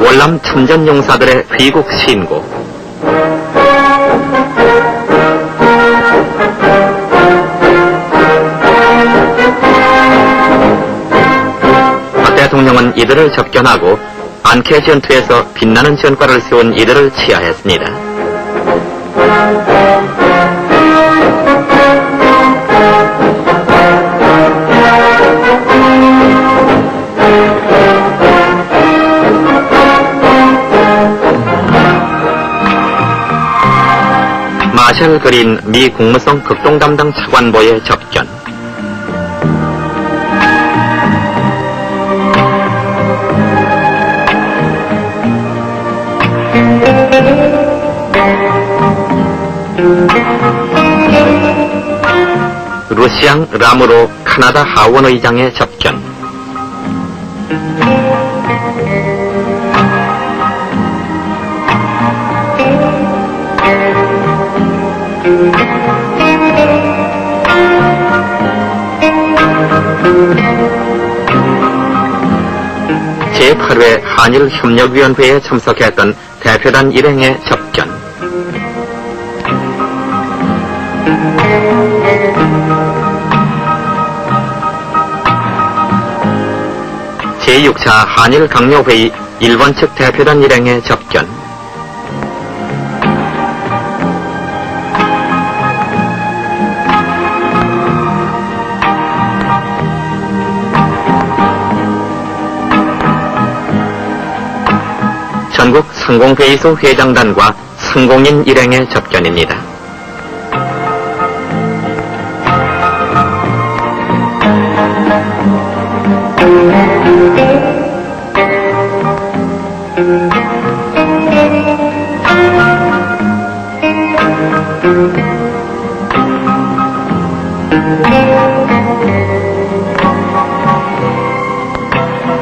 월남 참전 용사들의 귀국 신고 박 대통령은 이들을 접견하고 안케 전투에서 빛나는 전과를 세운 이들을 치하했습니다. 마셜 그린 미 국무성 극동 담당 차관보의 접견. 루시앙 라무로 카나다 하원 의장의 접견. 제8회 한일협력위원회에 참석했던 대표단 일행의 접견. 제6차 한일강요회의 일본 측 대표단 일행의 접견. 전국 성공회의소 회장단과 성공인 일행의 접견입니다.